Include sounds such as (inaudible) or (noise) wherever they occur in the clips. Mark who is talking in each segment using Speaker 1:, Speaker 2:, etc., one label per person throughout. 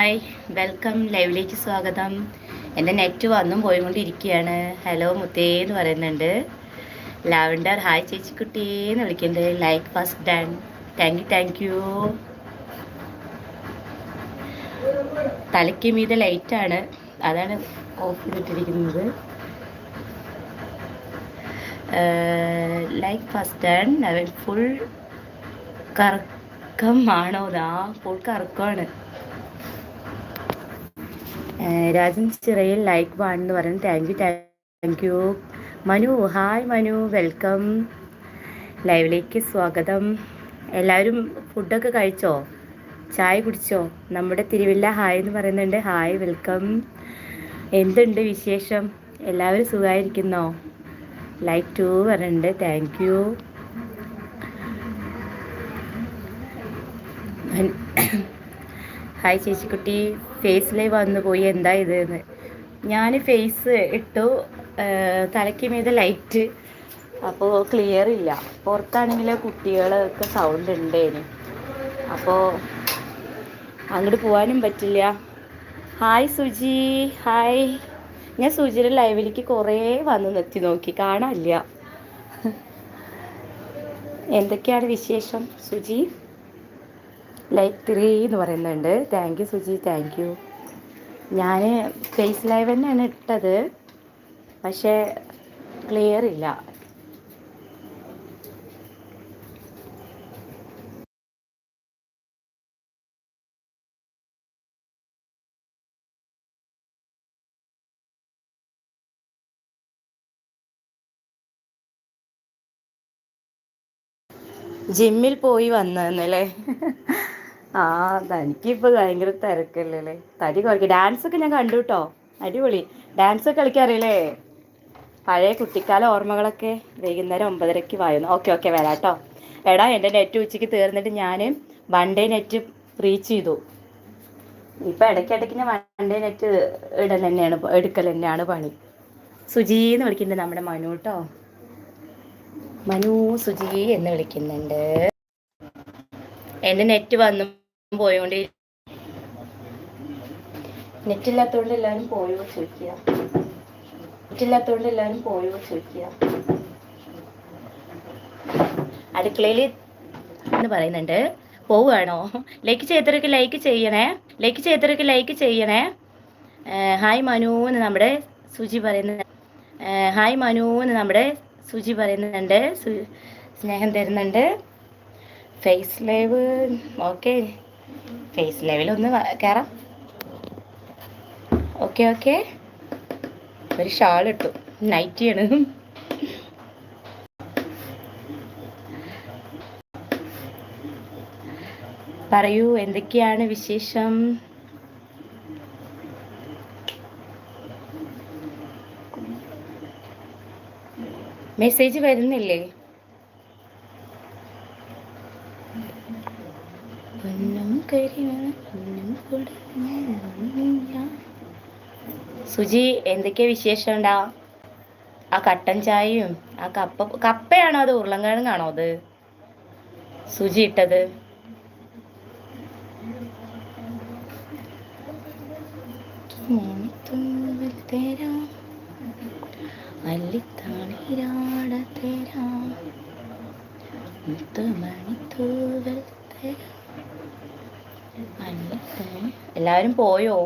Speaker 1: Hi. Welcome. ലൈവിലേക്ക് സ്വാഗതം. എന്റെ നെറ്റ് വന്നും പോയിക്കൊണ്ടിരിക്കുകയാണ്. ഹലോ മുത്തേ എന്ന് പറയുന്നുണ്ട്. ലാവൻഡർ ഹായ് ചേച്ചിക്കുട്ടി എന്ന് വിളിക്കുന്നുണ്ട്. Like first done. Thank you thank you തലയ്ക്ക് മീതെ ലൈറ്റാണ് അതാണ് ഓഫ് ചെയ്തിട്ടിരിക്കുന്നത് ലൈക്ക് ഫസ്റ്റ് ഡാൻ. അവൻ ഫുൾ കറക്കമാണോ? ദാ ഫുൾ കറക്കമാണ്. രാജൻ ചിറയിൽ ലൈക്ക് വൺ എന്ന് പറയുന്നത് thank you thank you Manu hi Manu welcome ലൈവിലേക്ക് സ്വാഗതം. എല്ലാവരും ഫുഡൊക്കെ കഴിച്ചോ? ചായ കുടിച്ചോ? നമ്മുടെ തിരുവില്ല ഹായ് എന്ന് പറയുന്നുണ്ട്. ഹായ് വെൽക്കം എന്തുണ്ട് വിശേഷം? എല്ലാവരും സുഖമായിരിക്കുന്നോ? ലൈക്ക് ടു പറയുന്നുണ്ട് താങ്ക് യു ഹായ് ചേച്ചിക്കുട്ടി ഫേസ് ലൈവ് വന്നു പോയി. എന്താ ഇത് എന്ന്. ഞാൻ ഫേസ് ഇട്ടു തലയ്ക്ക് മീത ലൈറ്റ് അപ്പോൾ ക്ലിയർ ഇല്ല. പുറത്താണെങ്കിൽ കുട്ടികളൊക്കെ സൗണ്ട് ഉണ്ട് അപ്പോൾ അങ്ങോട്ട് പോകാനും പറ്റില്ല. Hi Suji hi. ഞാൻ സുജിയുടെ ലൈവിലേക്ക് കുറേ വന്ന് നിർത്തി നോക്കി. കാണാനില്ല. എന്തൊക്കെയാണ് വിശേഷം സുജി ലൈക്ക് ത്രീ എന്ന് പറയുന്നുണ്ട്. Thank you Suji thank you ഞാൻ ഫേസ് ലൈവ് തന്നെയാണ് ഇട്ടത്. പക്ഷേ ക്ലിയർ ഇല്ല. ജിമ്മിൽ പോയി വന്നല്ലേ (laughs) ആ തനിക്കിപ്പോൾ ഭയങ്കര തിരക്കല്ലേ തടി കുറയ്ക്കും. ഡാൻസ് ഒക്കെ ഞാൻ കണ്ടു കേട്ടോ അടിപൊളി. ഡാൻസ് ഒക്കെ കളിക്കാറില്ലേ പഴയ കുട്ടിക്കാല ഓർമ്മകളൊക്കെ വൈകുന്നേരം ഒമ്പതരയ്ക്ക് വായുന്നു. ഓക്കെ ഓക്കെ വരാം കേട്ടോ എടാ എന്റെ നെറ്റ് ഉച്ചയ്ക്ക് തീർന്നിട്ട് ഞാൻ വൺ ഡേ നെറ്റ് റീച്ച് ചെയ്തു. ഇപ്പം ഇടയ്ക്കിടയ്ക്ക് ഞാൻ വൺ ഡേ നെറ്റ് ഇടൽ തന്നെയാണ് എടുക്കൽ തന്നെയാണ് പണി. സുജീന്ന് വിളിക്കുന്നുണ്ട് നമ്മുടെ മനു കേട്ടോ മനു സുജി എന്ന് വിളിക്കുന്നുണ്ട്. എന്റെ നെറ്റ് വന്നു. പോയോണ്ട് നെറ്റ് ഇല്ലാത്തോണ്ട് എല്ലാവരും പോയോ ചോദിക്കുക നെറ്റ് ഇല്ലാത്തോണ്ട് എല്ലാവരും പോയോ ചോദിക്കുക അടുക്കളയിൽ എന്ന് പറയുന്നുണ്ട്. പോവുകയാണോ? ലൈക്ക് ചെയ്തവർക്ക് ലൈക്ക് ചെയ്യണേ. ലൈക്ക് ചെയ്തവർക്ക് ലൈക്ക് ചെയ്യണേ. ഹായ് മനു എന്ന് നമ്മുടെ സുജി പറയുന്ന ഹായ് മനു എന്ന് നമ്മുടെ സുജി പറയുന്നുണ്ട്. സ്നേഹം തരുന്നുണ്ട്. Face live okay face level ഒന്ന് കയറാം ഓക്കെ ഓക്കെ ഒരു ഷാൾ ഇട്ടു. നൈറ്റിയാണ് പറയൂ എന്തൊക്കെയാണ് വിശേഷം? മെസ്സേജ് വരുന്നില്ലേ? പൊന്നും സുജി എന്തൊക്കെയാ വിശേഷം ഉണ്ടാ ആ കട്ടൻ ചായയും ആ കപ്പ കപ്പയാണോ അത്? ഉരുളൻകിഴങ്ങാണോ അത്? സുജി ഇട്ടത്. അല്ലിത്താണിരാട തേരാം. മുത്തുമണിത്തൂവൽ തേരാം അല്ലിത്താണി എല്ലാവരും പോയോ?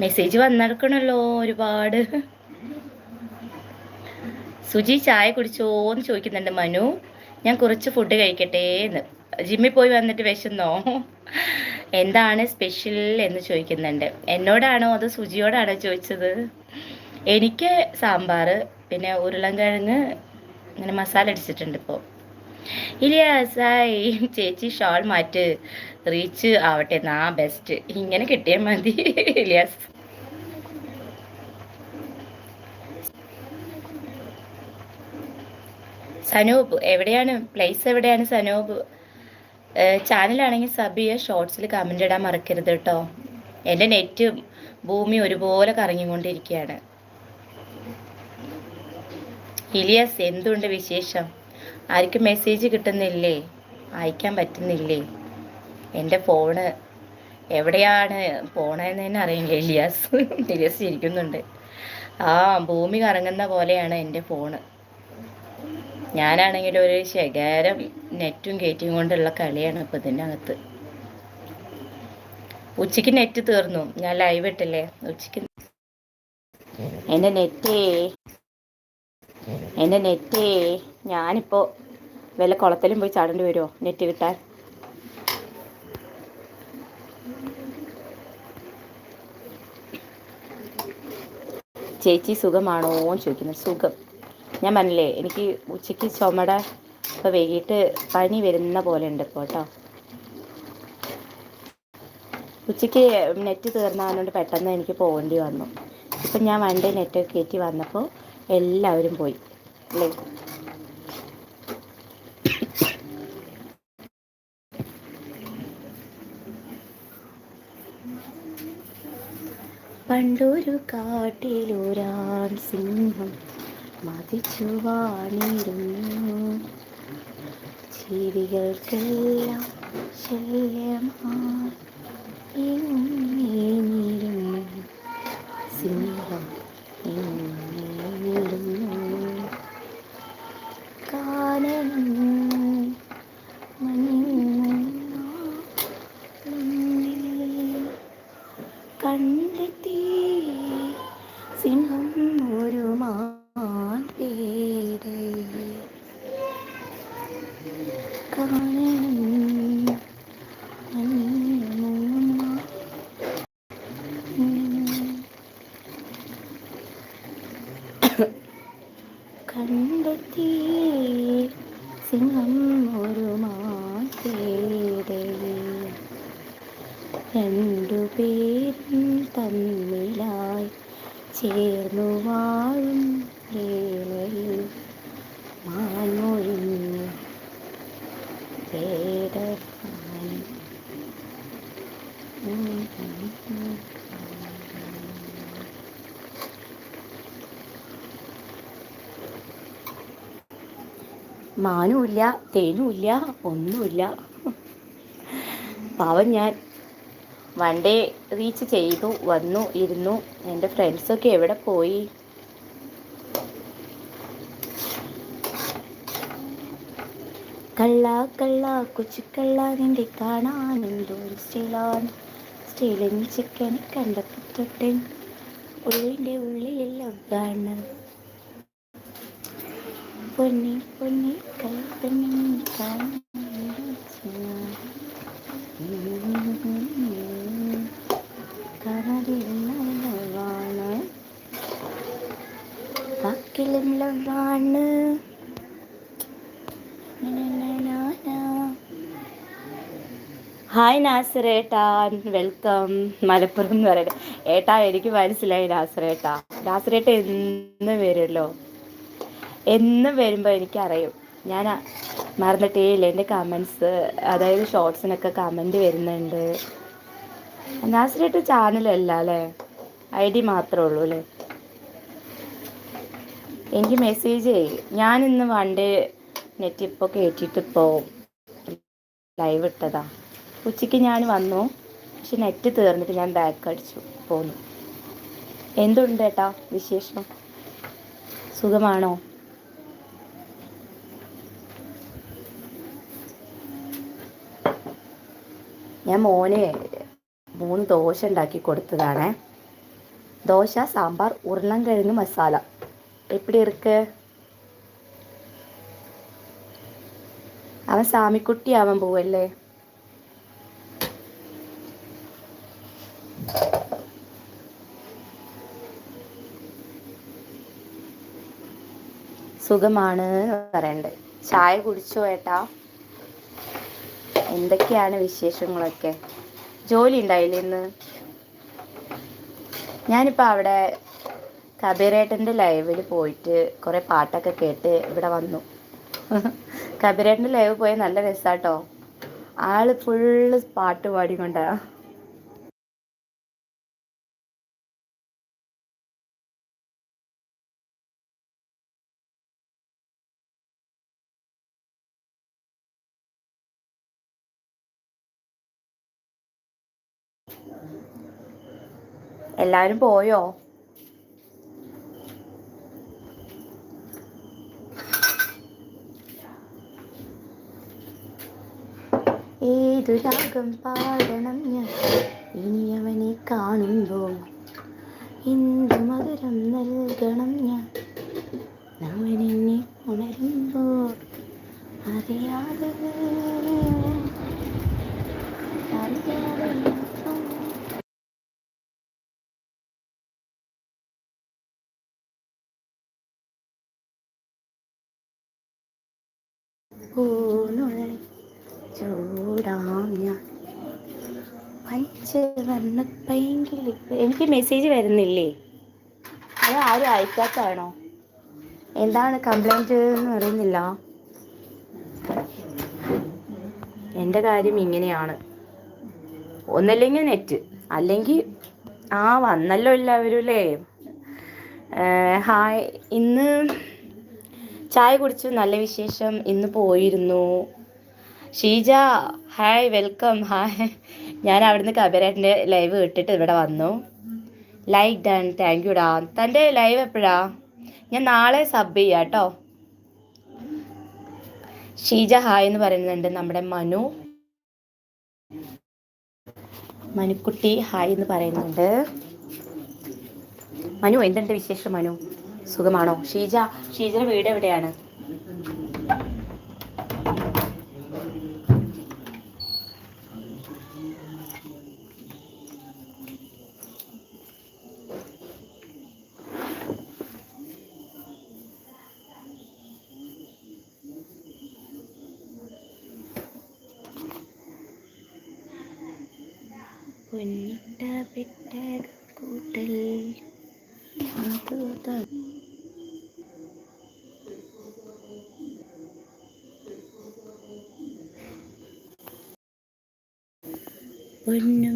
Speaker 1: മെസ്സേജ് വന്നടക്കണല്ലോ ഒരുപാട്. സുജി ചായ കുടിച്ചോന്ന് ചോദിക്കുന്നുണ്ട് മനു. ഞാൻ കുറച്ച് ഫുഡ് കഴിക്കട്ടെ എന്ന്. ജിമ്മിൽ പോയി വന്നിട്ട് വിശന്നോ? എന്താണ് സ്പെഷ്യൽ എന്ന് ചോദിക്കുന്നുണ്ട്. എന്നോടാണോ അതോ സുജിയോടാണോ ചോദിച്ചത്? എനിക്ക് സാമ്പാർ പിന്നെ ഉരുളൻകിഴങ്ങ് ഇങ്ങനെ മസാല അടിച്ചിട്ടുണ്ട് ഇപ്പോൾ ഇലിയാസായി ചേച്ചി ഷോൾ മാറ്റ്. റീച്ച് ആവട്ടെ നാ ബെസ്റ്റ് ഇങ്ങനെ കിട്ടിയാൽ മതി ഇലിയാസ്. സനൂപ് എവിടെയാണ്? പ്ലേസ് എവിടെയാണ് സനൂപ്? ചാനലാണെങ്കിൽ സബ് ചെയ്യുക ഷോർട്സിൽ കമന്റ് ഇടാൻ മറക്കരുത് കേട്ടോ എന്റെ നെറ്റ് ഭൂമി ഒരുപോലെ കറങ്ങിക്കൊണ്ടിരിക്കുകയാണ്. ഇലിയാസ് എന്തുണ്ട് വിശേഷം? ആർക്കും മെസ്സേജ് കിട്ടുന്നില്ലേ? അയക്കാൻ പറ്റുന്നില്ലേ? എന്റെ ഫോണ് എവിടെയാണ് പോണതെന്ന് തന്നെ അറിയില്ല. ഇലിയാസ് ഇലിയാസ് ഇരിക്കുന്നുണ്ട് ആ ഭൂമി കറങ്ങുന്ന പോലെയാണ് എന്റെ ഫോണ്. ഞാനാണെങ്കിൽ ഒരു ശകാരം നെറ്റും കയറ്റിയും കൊണ്ടുള്ള കളിയാണ് ഇപ്പം ഇതിനകത്ത്. ഉച്ചയ്ക്ക് നെറ്റ് തീർന്നു. ഞാൻ ലൈവ് ഇട്ടില്ലേ? ഉച്ചയ്ക്ക് എന്റെ നെറ്റേ എന്റെ നെറ്റേ. ഞാനിപ്പോൾ വല്ല കുളത്തിലും പോയി ചാടേണ്ടി വരുമോ നെറ്റ് കിട്ടാൻ? ചേച്ചി സുഖമാണോ എന്ന് ചോദിക്കുന്നത് സുഖം. ഞാൻ പറഞ്ഞില്ലേ എനിക്ക് ഉച്ചയ്ക്ക് ചുമട ഇപ്പോൾ വൈകിട്ട് പനി വരുന്ന പോലെ ഉണ്ട് ഇപ്പോൾ കേട്ടോ. ഉച്ചയ്ക്ക് നെറ്റ് തീർന്നതുകൊണ്ട് പെട്ടെന്ന് എനിക്ക് പോകേണ്ടി വന്നു. ഇപ്പം ഞാൻ വണ്ടി നെറ്റ് കയറ്റി വന്നപ്പോൾ എല്ലാവരും പോയി. അല്ലേ? പണ്ടൊരു കാട്ടിലൊരാൺ സിംഹം മതിച്ചു വാണിരുന്നു. ജീവികൾക്കെല്ലാം ശല്യമായി സിംഹം കണ്ടെത്തി സിംഹം മാനുമില്ല തേനുമില്ല ഒന്നുമില്ല. പാവം ഞാൻ. വൺ ഡേ റീച്ച് ചെയ്തു വന്നു ഇരുന്നു. എന്റെ ഫ്രണ്ട്സൊക്കെ എവിടെ പോയി? കള്ള കള്ള കൊച്ചുക്കള്ള നിന്റെ കാണാൻ എന്തോ സ്റ്റീലാണ്. സ്റ്റീലിൻ ചിക്കൻ കണ്ടപ്പോൾ തൊട്ടൻ. ഉള്ളിന്റെ ഉള്ളിലെല്ലാം കാണാൻ. പൊന്നി പൊന്നി കൈപ്പന്നി കടലിലാണ് ഹായ് നാസർ വെൽക്കം മലപ്പുറം എന്ന് പറയട്ടെ ഏട്ടാ എനിക്ക് മനസ്സിലായി നാസർ നാസറേട്ട എന്ന് വരുമല്ലോ. എന്നും വരുമ്പോൾ എനിക്കറിയും. ഞാൻ മറന്നിട്ടേ ഇല്ല എന്റെ കമൻസ് അതായത് ഷോർട്സിനൊക്കെ കമന്റ് വരുന്നുണ്ട്. നാസിലിട്ട് ചാനലല്ല അല്ലേ ഐ ഡി മാത്രമേ ഉള്ളൂ അല്ലേ? എനിക്ക് മെസ്സേജ് ചെയ്യും. ഞാനിന്ന് വൺ ഡേ നെറ്റ് ഇപ്പോൾ കയറ്റിയിട്ട് പോവും ലൈവ് ഇട്ടതാ. ഉച്ചയ്ക്ക് ഞാൻ വന്നു. പക്ഷെ നെറ്റ് തീർന്നിട്ട് ഞാൻ ബാക്ക് അടിച്ചു. പോന്നു. എന്തുണ്ട് ഏട്ടാ വിശേഷം? സുഖമാണോ? ഞാൻ മോന് മൂന്ന് ദോശ ഉണ്ടാക്കി കൊടുത്തതാണ്. ദോശ സാമ്പാർ ഉരുളൻകിഴങ്ങ് മസാല. എപ്പിടി ഇറക്ക് അവൻ സാമിക്കുട്ടി ആവാൻ പോവല്ലേ? സുഖമാണ് പറയണ്ടേ. ചായ കുടിച്ചോ ഏട്ടാ? എന്തൊക്കെയാണ് വിശേഷങ്ങളൊക്കെ? ജോലി ഉണ്ടായില്ലേ ഇന്ന്? ഞാനിപ്പോൾ അവിടെ കബീറേട്ടന്റെ ലൈവിൽ പോയിട്ട് കുറേ പാട്ടൊക്കെ കേട്ട് ഇവിടെ വന്നു. കബീറേട്ടന്റെ ലൈവ് പോയ നല്ല രസാട്ടോ. ആൾ ഫുള്ള് പാട്ട് പാടിക്കൊണ്ടാ. എല്ലാവരും പോയോ? ഏതു രാഗം പാടണം ഞാൻ? ഇനി അവനെ കാണുമ്പോൾ എന്തു മധുരം നൽകണം ഞാൻ? അവനെന്നെ ഉണരുമ്പോൾ അറിയാതെ അറിയാതെ എനിക്ക് മെസ്സേജ് വരുന്നില്ലേ? അത് ആരും അയക്കാത്തതാണോ? എന്താണ് കംപ്ലൈന്റ് എന്ന് അറിയുന്നില്ല. എന്റെ കാര്യം ഇങ്ങനെയാണ്. ഒന്നല്ലെങ്കിൽ നെറ്റ് അല്ലെങ്കിൽ ആ വന്നല്ലോ എല്ലാവരും അല്ലേ? ഹായ് ഇന്ന് ചായ കുടിച്ചു നല്ല വിശേഷം ഇന്ന് പോയിരുന്നു. Sheeja hi welcome hi. ഞാൻ അവിടുന്ന് കബരേട്ടന്റെ ലൈവ് ഇട്ടിട്ട് ഇവിടെ വന്നു. ലൈക്ക് ഡൺ താങ്ക് യു ഡാ. തന്റെ ലൈവ് എപ്പോഴാ? ഞാൻ നാളെ സബ് ചെയ്യാം കേട്ടോ ഷീജ ഹായ് എന്ന് പറയുന്നുണ്ട് നമ്മുടെ മനു. മനുക്കുട്ടി ഹായ് എന്ന് പറയുന്നുണ്ട്. മനു എന്തുണ്ട് വിശേഷം മനു? സുഖമാണോ? ഷീജ ഷീജയുടെ വീട് എവിടെയാണ്? പൊന്നിട്ട പെട്ട കൂട്ടൽ അതുത പൊന്നും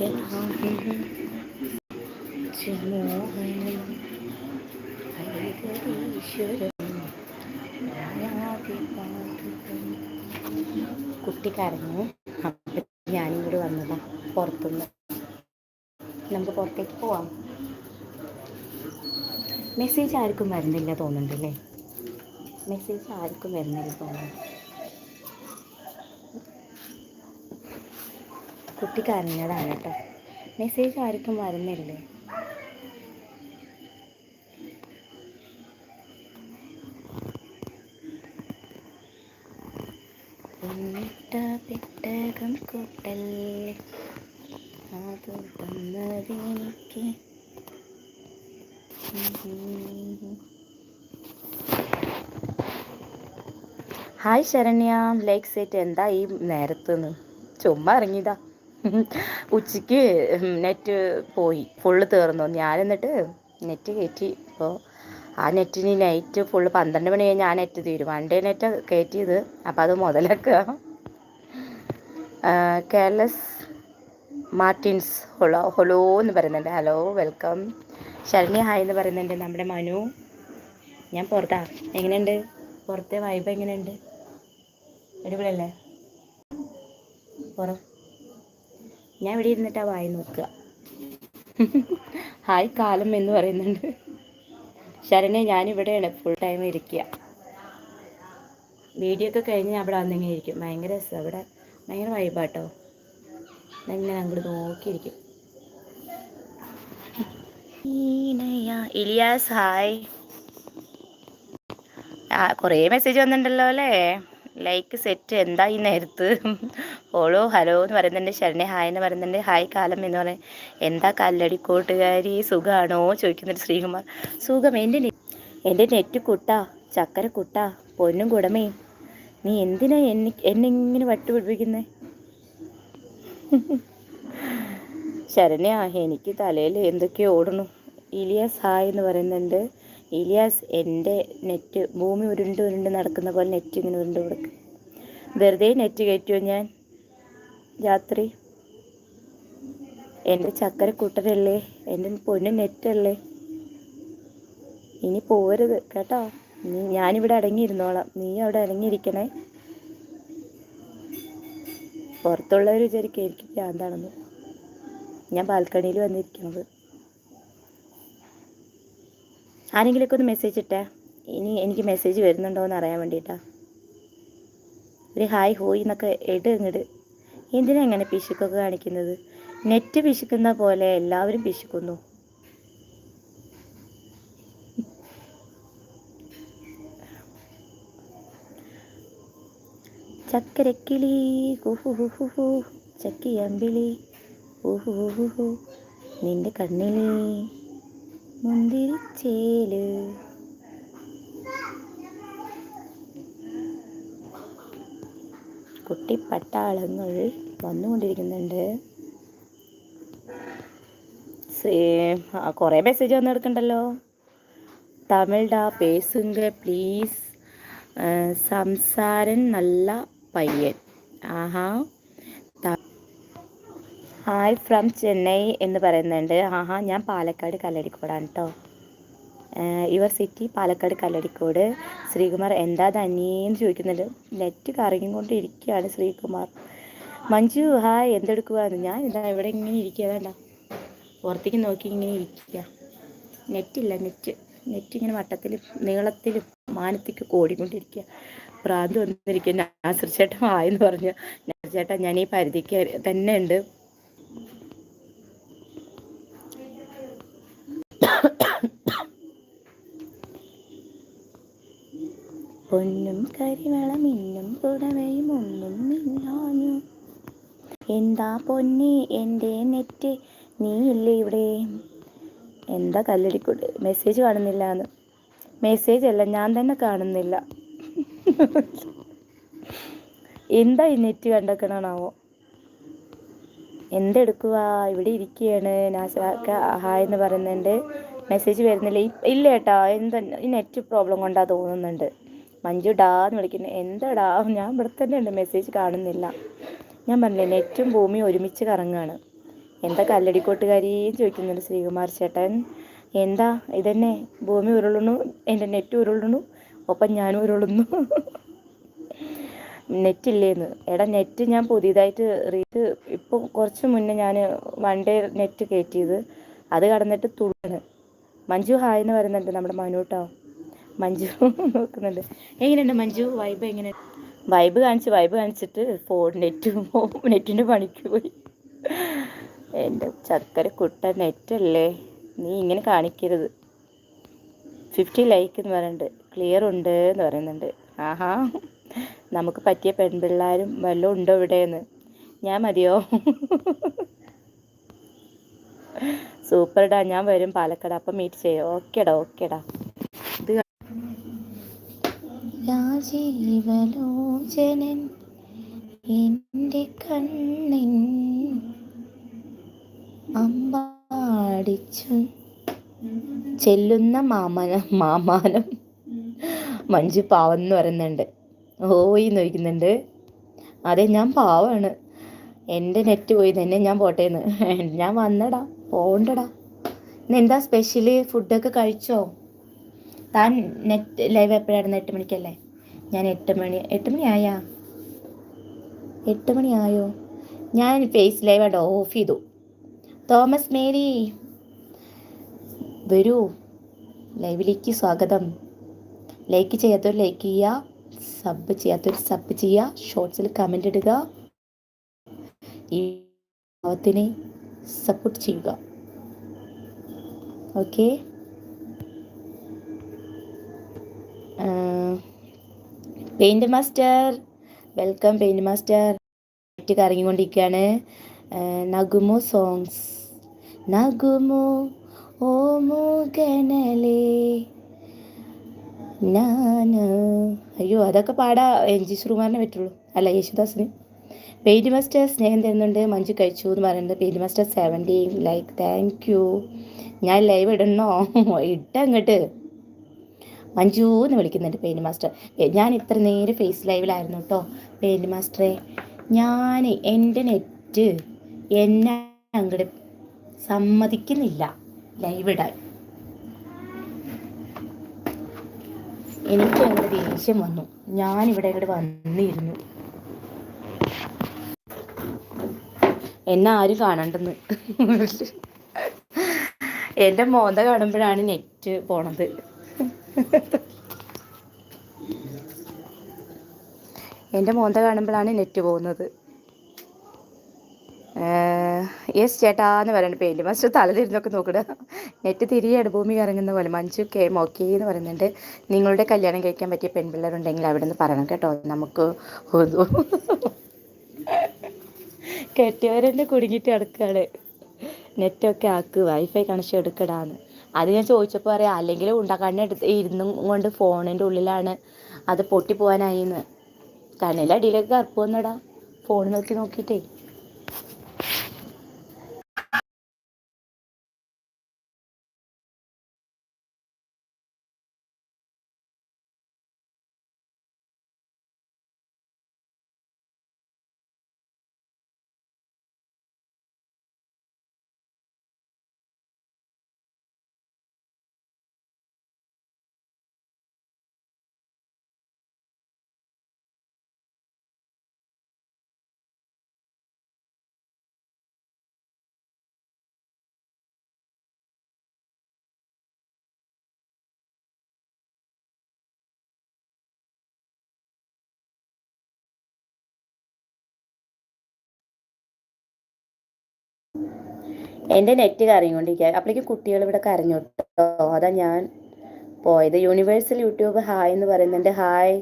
Speaker 1: ഒരിക്കലും മോഹനം ഹരിഹരീശ്വരം കുട്ടി കരഞ്ഞു അപ്പം ഞാനിങ്ങോട്ട് വന്നതാ പുറത്തുനിന്ന് നമുക്ക് പുറത്തേക്ക് പോവാം. മെസ്സേജ് ആർക്കും വരുന്നില്ല തോന്നുന്നുണ്ടല്ലേ? മെസ്സേജ് ആർക്കും വരുന്നില്ല തോന്നുന്നു കുട്ടി കരഞ്ഞതാണ് കേട്ടോ. മെസ്സേജ് ആർക്കും വരുന്നില്ലേ? പെട്ടകം കൂട്ടല്ലേ അത് തന്നതെനിക്ക് ഹായ് ശരണ്യ ലൈക്ക് സെറ്റ് എന്താ ഈ നേരത്തുനിന്ന് ചുമ്മാ ഇറങ്ങിയതാ. (laughs) ഉച്ചയ്ക്ക് നെറ്റ് പോയി. ഫുള്ള് തീർന്നു. ഞാൻ എന്നിട്ട് നെറ്റ് കയറ്റി. അപ്പോൾ ആ നെറ്റിന് നൈറ്റ് ഫുള്ള് പന്ത്രണ്ട് മണി കഴിഞ്ഞ് ആ നെറ്റ് തീരും. വൺ ഡേ നെറ്റ് കയറ്റിയത്. അപ്പോൾ അത് മുതലാക്കുക. Kerala's Martin's. ഹൊളോ ഹൊലോ എന്ന് പറയുന്നുണ്ട്. ഹലോ വെൽക്കം ശരണ്യ ഹായ് എന്ന് പറയുന്നുണ്ട് നമ്മുടെ മനു. ഞാൻ പുറത്താ എങ്ങനെയുണ്ട്? പുറത്തെ വൈബ് എങ്ങനെയുണ്ട്? അടിപൊളിയല്ലേ? പുറം. ഞാൻ ഇവിടെ ഇരുന്നിട്ടാ വായി നോക്കുക. ഹായ് കാലം എന്ന് പറയുന്നുണ്ട്. ശരണേ ഞാനിവിടെയാണ് ഫുൾ ടൈം ഇരിക്കുക. വീഡിയോ ഒക്കെ കഴിഞ്ഞ് ഞാൻ അവിടെ വന്നിങ്ങനെ ഇരിക്കും. ഭയങ്കര രസം. അവിടെ ഭയങ്കര വൈബാട്ടോ ഇങ്ങനെ അങ്ങോട്ട് നോക്കിയിരിക്കും. ഇലിയാസ് ഹായ്. കുറേ മെസ്സേജ് വന്നിട്ടുണ്ടല്ലോ അല്ലേ? ലൈക്ക് സെറ്റ് എന്താ ഈ നേരത്ത്? ഓളോ ഹലോ എന്ന് പറയുന്നുണ്ട് ശരണി ഹായ് എന്ന് പറയുന്നുണ്ട്. ഹായ് കാലം എന്ന് പറയും എന്താ കല്ലടി കൂട്ടുകാരി സുഖമാണോ ചോദിക്കുന്നുണ്ട് ശ്രീകുമാർ. സുഖം. എന്റെ എന്റെ നെറ്റ് കുട്ടാ ചക്കര കുട്ടാ പൊന്നും കുടമേ. നീ എന്തിനാ എന്നെ എന്നെ ഇങ്ങനെ വട്ടുപിടിപ്പിക്കുന്നേ? ശരണ്യ എനിക്ക് തലയിൽ എന്തൊക്കെയോ ഓടണു ഇലിയസ് ഹായ് എന്ന് പറയുന്നുണ്ട്. ഇലിയാസ് എന്റെ നെറ്റ് ഭൂമി ഉരുണ്ട് ഉരുണ്ട് നടക്കുന്ന പോലെ നെറ്റ് ഇങ്ങനെ ഉരുണ്ട് കൊടുക്കും. വെറുതെ നെറ്റ് കയറ്റുമോ ഞാൻ? രാത്രി? എന്റെ ചക്കര കൂട്ടരല്ലേ എന്റെ പൊന്നു നെറ്റല്ലേ ഇനി പോരുത് കേട്ടോ. നീ ഞാനിവിടെ അടങ്ങിയിരുന്നോളാം. നീ അവിടെ അടങ്ങിയിരിക്കണേ. പുറത്തുള്ളവർ വിചാരിക്കും എനിക്ക് ഭ്രാന്താണെന്ന്. ഞാൻ ബാൽക്കണിയിൽ വന്നിരിക്കുന്നത്. ആരെങ്കിലുമൊക്കെ ഒന്ന് മെസ്സേജ് ഇട്ടേ. ഇനി എനിക്ക് മെസ്സേജ് വരുന്നുണ്ടോ എന്ന് അറിയാൻ വേണ്ടിയിട്ടാ ഒരു ഹായ് ഹോയ് എന്നൊക്കെ ഇട് ഇങ്ങോട്ട് എന്തിനാ ഇങ്ങനെ പിശുക്കൊക്കെ കാണിക്കുന്നത്? നെറ്റ് പിശുക്കുന്ന പോലെ എല്ലാവരും പിശുക്കുന്നു. ചക്കരക്കിളി കുഹുഹുഹു ചക്കിയമ്പിളി ഊഹുഹുഹു നിന്റെ കണ്ണിലെ മുന്തിരിച്ചേൽ കുട്ടിപ്പട്ടാളങ്ങൾ വന്നുകൊണ്ടിരിക്കുന്നുണ്ട്. കുറേ മെസ്സേജ് വന്നു എടുക്കണ്ടല്ലോ തമിഴ്ഡാ പേസുങ്ക പ്ലീസ് സംസാരൻ നല്ല പയ്യൻ. ആഹാ. ഹായ് ഫ്രം ചെന്നൈ എന്ന് പറയുന്നുണ്ട്. ആഹാ ഞാൻ പാലക്കാട് കല്ലടിക്കോടാണ് കേട്ടോ യുവർ സിറ്റി പാലക്കാട് കല്ലടിക്കോട്. ശ്രീകുമാർ എന്താ തന്നെയെന്ന് ചോദിക്കുന്നുണ്ട്. നെറ്റ് കറങ്ങിക്കൊണ്ടിരിക്കുകയാണ് ശ്രീകുമാർ. മഞ്ജു ഹായ് എന്തെടുക്കുകയാണ് ഞാൻ ഇതാ ഇവിടെ ഇങ്ങനെ ഇരിക്കുക വേണ്ട പുറത്തേക്ക് നോക്കി ഇങ്ങനെ ഇരിക്കുക. നെറ്റില്ല നെറ്റ്. നെറ്റ് ഇങ്ങനെ വട്ടത്തിലും നീളത്തിലും മാനത്തേക്ക് കോടിക്കൊണ്ടിരിക്കുക. പ്രാന്ത് വന്നിരിക്കുക നാസർ ചേട്ടൻ ആയെന്ന് പറഞ്ഞു. നാസർ ചേട്ടാ ഞാൻ ഈ പരിധിക്ക് തന്നെ ഉണ്ട്. പൊന്നും കരിവളമിന്നും പുടവയും ഒന്നും മിന്നാഞ്ഞു എന്താ പൊന്നി എന്റെ നെറ്റ് നീയില്ലേ ഇവിടെ? എന്താ കല്ലടിക്കൂട്? മെസ്സേജ് കാണുന്നില്ല എന്ന് മെസ്സേജ് അല്ല ഞാൻ തന്നെ കാണുന്നില്ല. എന്താ ഈ നെറ്റ് കണ്ടക്കണാവോ എന്തെടുക്കുക ഇവിടെ ഇരിക്കുകയാണ് നാസാക്ക ഹായ് എന്ന് പറയുന്നുണ്ട്. മെസ്സേജ് വരുന്നില്ല. ഇല്ല ഏട്ടാ. എന്താ ഈ നെറ്റ് പ്രോബ്ലം കൊണ്ടാ തോന്നുന്നുണ്ട്. മഞ്ജു ഡാ എന്ന് വിളിക്കുന്നത് എന്താടാ? ഞാൻ ഇവിടെ തന്നെ ഉണ്ട്. മെസ്സേജ് കാണുന്നില്ല. ഞാൻ പറഞ്ഞില്ലേ നെറ്റും ഭൂമിയും ഒരുമിച്ച് കറങ്ങുകയാണ് എന്താ കല്ലടിക്കോട്ടുകാരി ചോദിക്കുന്നുണ്ട് ശ്രീകുമാർ ചേട്ടൻ. എന്താ? ഇതന്നെ. ഭൂമി ഉരുളുന്നു. എന്റെ നെറ്റ് ഉരുളുന്നു. ഒപ്പം ഞാനും ഉരുളുന്നു. നെറ്റ് ഇല്ലേന്ന് എടാ നെറ്റ് ഞാൻ പുതിയതായിട്ട് റീറ്റ് ഇപ്പോൾ കുറച്ച് മുന്നേ ഞാൻ വൺ ഡേ നെറ്റ് കയറ്റിയത് അത് കടന്നിട്ട് തുള്ളാണ്. മഞ്ജു ഹായ് എന്ന് പറയുന്നുണ്ട് നമ്മുടെ മനുട്ടോ മഞ്ജു (laughs) നോക്കുന്നുണ്ട്. എങ്ങനെയുണ്ട് മഞ്ജു? വൈബ് എങ്ങനെ? വൈബ് കാണിച്ച് വൈബ് കാണിച്ചിട്ട് ഫോൺ നെറ്റ് നെറ്റിന്റെ പണിക്ക് പോയി. എന്റെ ചക്കര കുട്ട നെറ്റല്ലേ നീ ഇങ്ങനെ കാണിക്കരുത്. ഫിഫ്റ്റി ലൈക്ക് എന്ന് പറയുന്നുണ്ട് ക്ലിയർ ഉണ്ട് എന്ന് പറയുന്നുണ്ട്. ആഹാ. നമുക്ക് പറ്റിയ പെൺപിള്ളാരും വല്ലതും ഉണ്ടോ ഇവിടെയെന്ന്? ഞാൻ മതിയോ? സൂപ്പർഡാ ഞാൻ വരും പാലക്കാട്. അപ്പം മീറ്റ് ചെയ്യാം. ഓക്കേടാ ഓക്കേടാ ഇത് രാജീവലോചനൻ എന്റെ കണ്ണിൻ അമ്പാടിച്ചു. ചെല്ലുന്ന മാമനം മാമാനം. മഞ്ജു പാവം എന്ന് പറയുന്നുണ്ട്. ഓയി നോയിക്കുന്നുണ്ട് അതെ ഞാൻ പാവാണ്. എന്റെ നെറ്റ് പോയി തന്നെ ഞാൻ പോട്ടേന്ന് (laughs) ഞാൻ വന്നടാ പോണ്ടടാ. എന്താ സ്പെഷ്യൽ ഫുഡൊക്കെ കഴിച്ചോ? താൻ നെറ്റ് ലൈവ് എപ്പോഴായിരുന്നു? എട്ട് മണിക്കല്ലേ? ഞാൻ എട്ട് മണി എട്ട് മണി ആയാ? എട്ട് മണി ആയോ? ഞാൻ ഫേസ് ലൈവ് ആയിട്ട് ഓഫ് ചെയ്തു. Thomas Mary. വരൂ. ലൈവിലേക്ക് സ്വാഗതം. ലൈക്ക് ചെയ്യാത്തവർ ലൈക്ക് ചെയ്യുക സബ് ചെയ്യാത്തവർ സബ് ചെയ്യുക ഷോർട്സിൽ കമന്റ് ഇടുക. ഈ ഭാവത്തിനെ സപ്പോർട്ട് ചെയ്യുക. Okay paint master welcome paint master net കറങ്ങിക്കൊണ്ടിരിക്കുകയാണ്. Nagumo songs Nagumo ഓ മുഗനലേ ഞാൻ. അയ്യോ അതൊക്കെ പാടാ എൻ ജി ശ്രീകുമാറിനെ പറ്റുള്ളൂ. അല്ല യേശുദാസിന്. പെയിന്റ് മാസ്റ്റർ സ്നേഹം തരുന്നുണ്ട് മഞ്ജു കഴിച്ചു എന്ന് പറയുന്നത് paint master seventeen like thank you ഞാൻ ലൈവ് ഇടണോ? ഇട്ടങ്ങോട്ട്. മഞ്ജു എന്ന് വിളിക്കുന്നുണ്ട് പെയിന്റ് മാസ്റ്റർ ഞാൻ ഇത്ര നേരം ഫേസ് ലൈവിലായിരുന്നു കേട്ടോ പെയിന്റ് മാസ്റ്ററെ ഞാൻ എന്റെ നെറ്റ് എന്നെ അങ്ങോട്ട് സമ്മതിക്കുന്നില്ല. ലൈവ് ഇടാൻ. എനിക്ക് അങ്ങോട്ട് ദേഷ്യം വന്നു. ഞാൻ ഇവിടെ ഇങ്ങോട്ട് വന്നിരുന്നു. എന്നെ ആരും കാണണ്ടെന്ന്. എന്റെ മോന്ത കാണുമ്പോഴാണ് നെറ്റ് പോണത്. എന്റെ മോന്ത കാണുമ്പോഴാണ് നെറ്റ് പോകുന്നത്. യെസ് ചേട്ടാ എന്ന് പറയുന്നത് പേര് മാസ്റ്റർ തലതിരുന്നൊക്കെ നോക്കുക നെറ്റ് തിരികെ ഭൂമി ഇറങ്ങുന്ന പോലെ മഞ്ജു കെ മോക്കി എന്ന് പറയുന്നുണ്ട്. നിങ്ങളുടെ കല്യാണം കഴിക്കാൻ പറ്റിയ പെൺപിള്ളേരുണ്ടെങ്കിൽ അവിടെ നിന്ന് പറയണം കേട്ടോ. നമുക്ക് കെട്ടിയവരെന്നെ കുടുങ്ങിയിട്ട് കിടക്കുകയാണ് നെറ്റൊക്കെ ആക്ക് വൈഫൈ കണക്ഷൻ എടുക്കടാന്ന്. അത് ഞാൻ ചോദിച്ചപ്പോൾ പറയാം അല്ലെങ്കിൽ ഉണ്ടക്കണ്ണെടുത്ത് ഇരുന്നും കൊണ്ട് ഫോണിന്റെ ഉള്ളിലാണ് അത് പൊട്ടിപ്പോവാനായിന്ന്. കണ്ണിലടിയിലേക്ക് കറുപ്പ് വന്നടാ. ഫോൺ നോക്കി നോക്കിയിട്ടേ. എന്റെ നെറ്റ് കരഞ്ഞുകൊണ്ടിരിക്കുക അപ്പോഴേക്കും കുട്ടികൾ ഇവിടെ കരഞ്ഞു കേട്ടോ അതാ ഞാൻ പോയത്. യൂണിവേഴ്സൽ യൂട്യൂബ് ഹായ് എന്ന് പറയുന്നുണ്ട്. Hi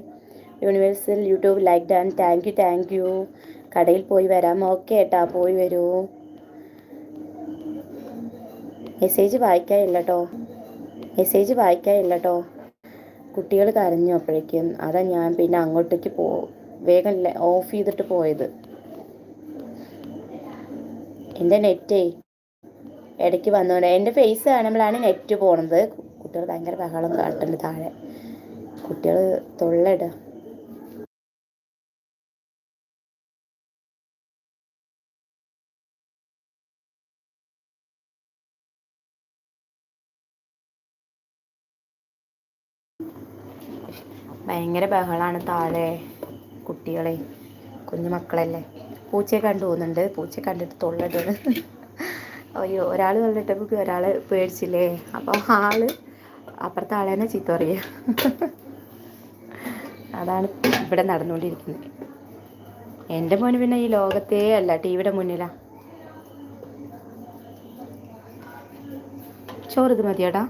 Speaker 1: universal YouTube like done thank you thank you കടയിൽ പോയി വരാം. ഓക്കെ ഏട്ടാ പോയി വരൂ. മെസ്സേജ് വായിക്കാനില്ല കേട്ടോ മെസ്സേജ് വായിക്കാനില്ല കേട്ടോ കുട്ടികൾ കരഞ്ഞു അപ്പോഴേക്കും അതാ ഞാൻ പിന്നെ അങ്ങോട്ടേക്ക് പോ വേഗം ഓഫ് ചെയ്തിട്ട് പോയത്. എന്റെ നെറ്റേ ഇടയ്ക്ക് വന്നോണ്ട്. എന്റെ ഫേസ് കാണുമ്പോഴാണ് നെറ്റ് പോണത്. കുട്ടികൾ ഭയങ്കര ബഹളം കാട്ടുണ്ട് താഴെ. കുട്ടികൾ തൊള്ളട ഭയങ്കര ബഹളാണ് താഴെ കുട്ടികളെ കുഞ്ഞു മക്കളല്ലേ പൂച്ചയെ കണ്ടു പോകുന്നുണ്ട്. പൂച്ചയെ കണ്ടിട്ട് തൊള്ളട്ടത് അയ്യോ ഒരാൾ തൊള്ളിട്ടപ്പോൾ ഒരാൾ പേടിച്ചില്ലേ? അപ്പോൾ ആൾ അപ്പുറത്തെ ആളെ തന്നെ ചീത്ത പറയുക അതാണ് ഇവിടെ നടന്നുകൊണ്ടിരിക്കുന്നത്. എന്റെ മോന് പിന്നെ ഈ ലോകത്തേ അല്ല ടി വിയുടെ മുന്നിലാ. ചോറ് ഇത് മതിയോടാ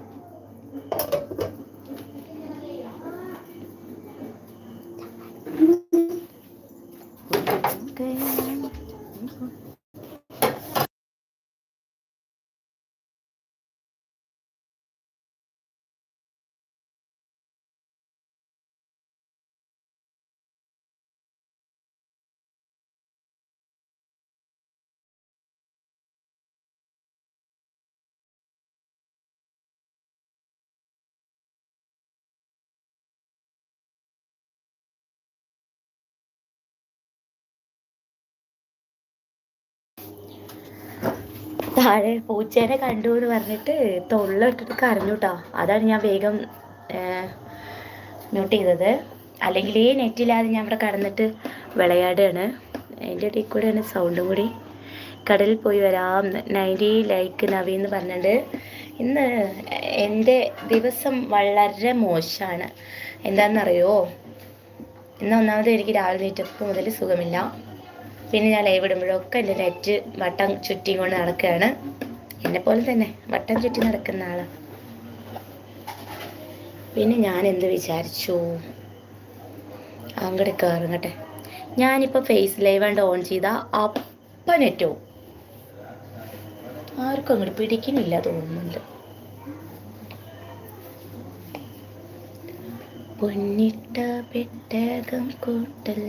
Speaker 1: താഴെ പൂച്ചേനെ കണ്ടു എന്ന് പറഞ്ഞിട്ട് തൊള്ളിട്ടിട്ട് കരഞ്ഞു കേട്ടോ അതാണ് ഞാൻ വേഗം നോട്ട് ചെയ്തത്. അല്ലെങ്കിൽ ഈ നെറ്റില്ലാതെ ഞാൻ ഇവിടെ കടന്നിട്ട് വിളയാടുകയാണ് അതിന്റെ ഇടയിൽ കൂടെയാണ് സൗണ്ടും കൂടി. കടലിൽ പോയി വരാം. നയന്റി ലൈക്ക് നവി എന്ന് പറഞ്ഞിട്ട് ഇന്ന് എന്റെ ദിവസം വളരെ മോശമാണ്. എന്താണെന്നറിയോ? ഇന്ന് ഒന്നാമത് എനിക്ക് രാവിലെ നീറ്റപ്പ് മുതൽ സുഖമില്ല. പിന്നെ ഞാൻ ലൈവ് ഇടുമ്പോഴൊക്കെ എന്റെ നെറ്റ് വട്ടം ചുറ്റി കൊണ്ട് നടക്കുകയാണ്. എന്നെ പോലെ തന്നെ വട്ടം ചുറ്റി നടക്കുന്ന ആളാണ് പിന്നെ ഞാൻ എന്ത് വിചാരിച്ചു? അങ്ങോട്ട് കയറങ്ങട്ടെ ഞാനിപ്പോൾ ഫേസ് ലൈവ് കണ്ട് ഓൺ ചെയ്താൽ അപ്പം നെറ്റ് ആർക്കും അങ്ങോട്ട് പിടിക്കുന്നില്ല തോന്നുന്നുണ്ട്. പൊന്നിട്ട പെട്ടകം കൂട്ടൽ.